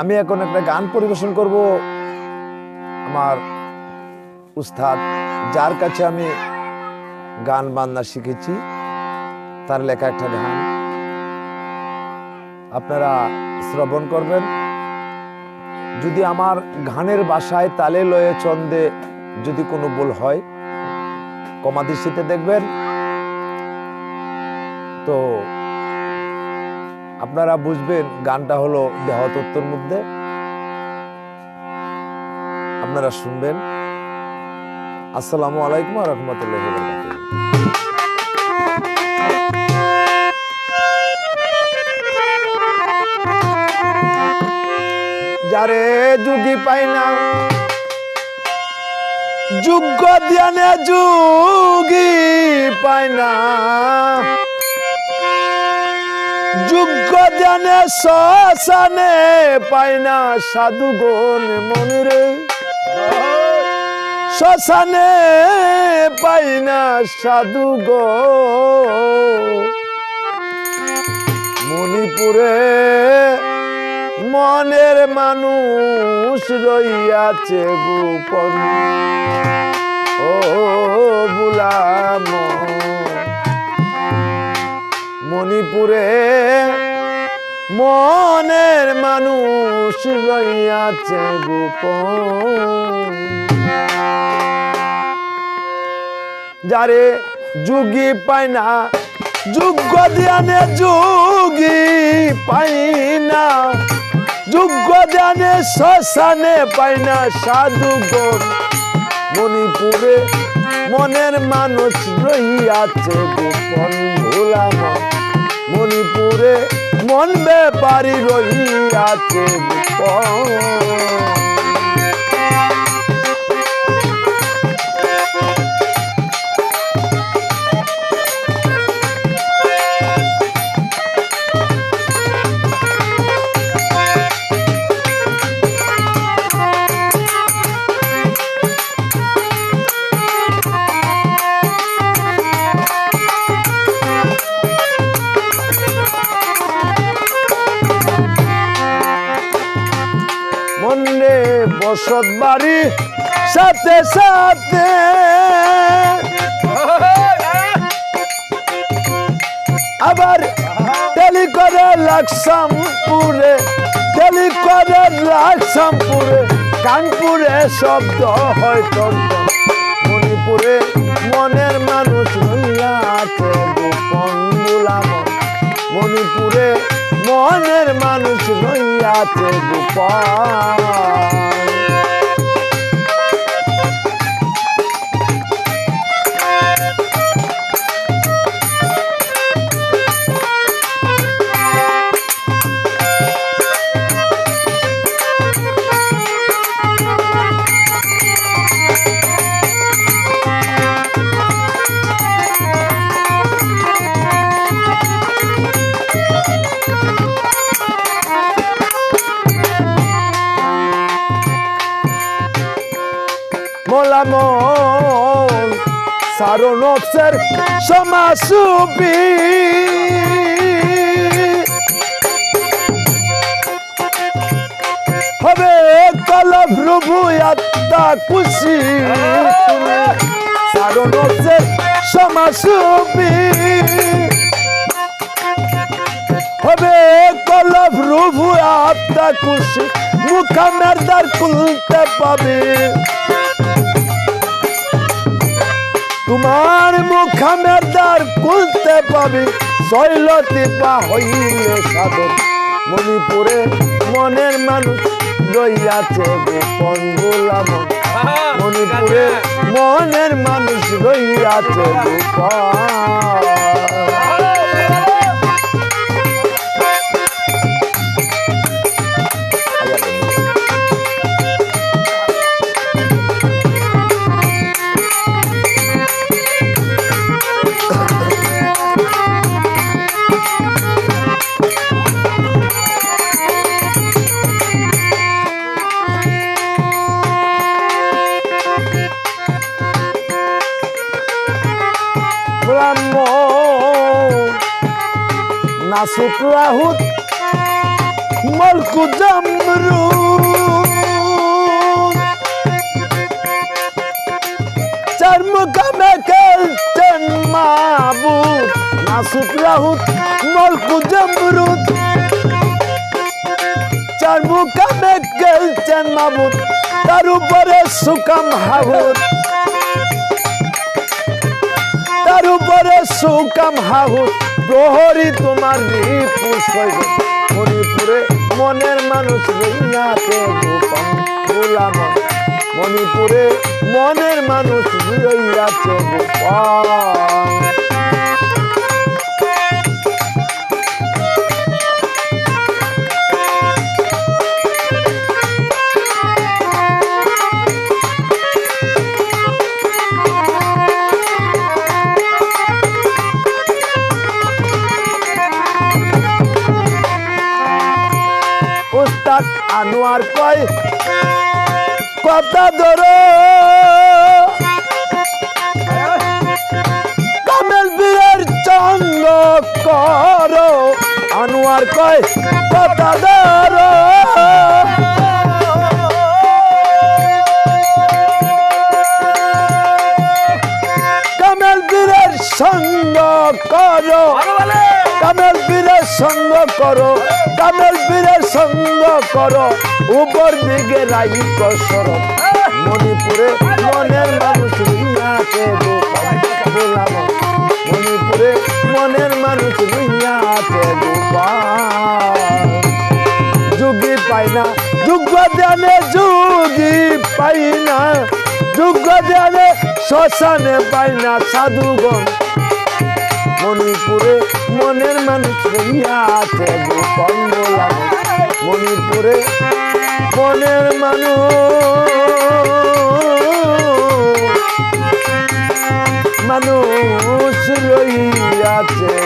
আমি এখন একটা গান পরিবেশন করব। আমার উস্তাদ, যার কাছে আমি গান বান্না শিখেছি, তার লেখা একটা গান। আপনারা শ্রবণ করবেন। যদি আমার গানের বাসায় তালে লয়ে চন্দে যদি কোনো ভুল হয়, কমা দৃষ্টিতে দেখবেন। তো আপনারা বুঝবেন গানটা হলো দেহতত্ত্বর মধ্যে আপনারা শুনবেন। আসসালামু আলাইকুম রহমতুল্লাহ যারে যুগি পাই না যোগ্য ধ্যানে যুগি পাই না। যোগ্য ধ্যানে শ্মশানে পাই না সাধুগণ মনিরে শ্মশানে পাই না সাধুগ মণিপুরে মনের মানুষ রইয়াছে গোপন। ও বুলাম। মণিপুরে মনের মানুষ রইয়াছে গোপন। যারে যুগি পাই না যোগ্য ধ্যানে যুগি পাই না। যোগ্য ধ্যানে শ্মশানে পাই না সাধুগণ মণিপুরে মনের মানুষ রহিয়াছে গোপন ভোলাম মণিপুরে মন ব্যাপারী রহিয়াছে বসত বাড়ি, সাথে সাথে। আবার টেলি করে লাকসামপুরে, টেলি করে লাকসামপুরে, কানপুরে শব্দ হয় মণিপুরে মনের মানুষ আছে গোপন মণিপুরে মনের মানুষ রইয়াছে গোপাল মোলামন সারণ অফসের সমাসুপি হবে কলভ রুভু আত্মা খুশি। সারণ অফসের সমাসুপি হবে কলভ রুভু আত্মা খুশি। মুখামের দ্বার খুলতে পাবে। তোমার মুখামের দ্বার খুলতে পাবে শৈলতে পা হইলে সাধন মণিপুরে মনের মানুষ রইয়াছে গোপন গোলাম মণিপুরে মনের মানুষ রইয়াছে গোপন। নাসুক রাহুত মলকু জামরু চার মুকামে খেলছেন মাবুদ। নাসুক রাহুত মলকু জামরুদ। চার মুকামে খেলছেন মাবুদ, তার উপরে সুকাম হাহুত তার উপরে সুকাম হাহুত প্রহরী তোমার মণিপুরে মনের মানুষ রইয়াতে গোপন মণিপুরে মনের মানুষ রইয়াছে গোপন। আনোয়ার কয় কথা ধরো। কামেল বীরের চঙ্গ করো। আনোয়ার কয় কামেল বীরের সঙ্গ করো। কামেল পীরের সঙ্গ করো, কামেল পীরের সঙ্গ করো। উপর দিকে রাই কসর মণিপুরে মনের মানুষ গোপন মণিপুরে মনের মানুষ গোপন যুগি পাই না, যুগ জানে যুগি পাই না। যুগ জানে শ্মশানে পাই না সাধুগণ। মণিপুরে মনের মানুষ আছে মণিপুরে মনের মানুষ। মানুষ রইয়াছে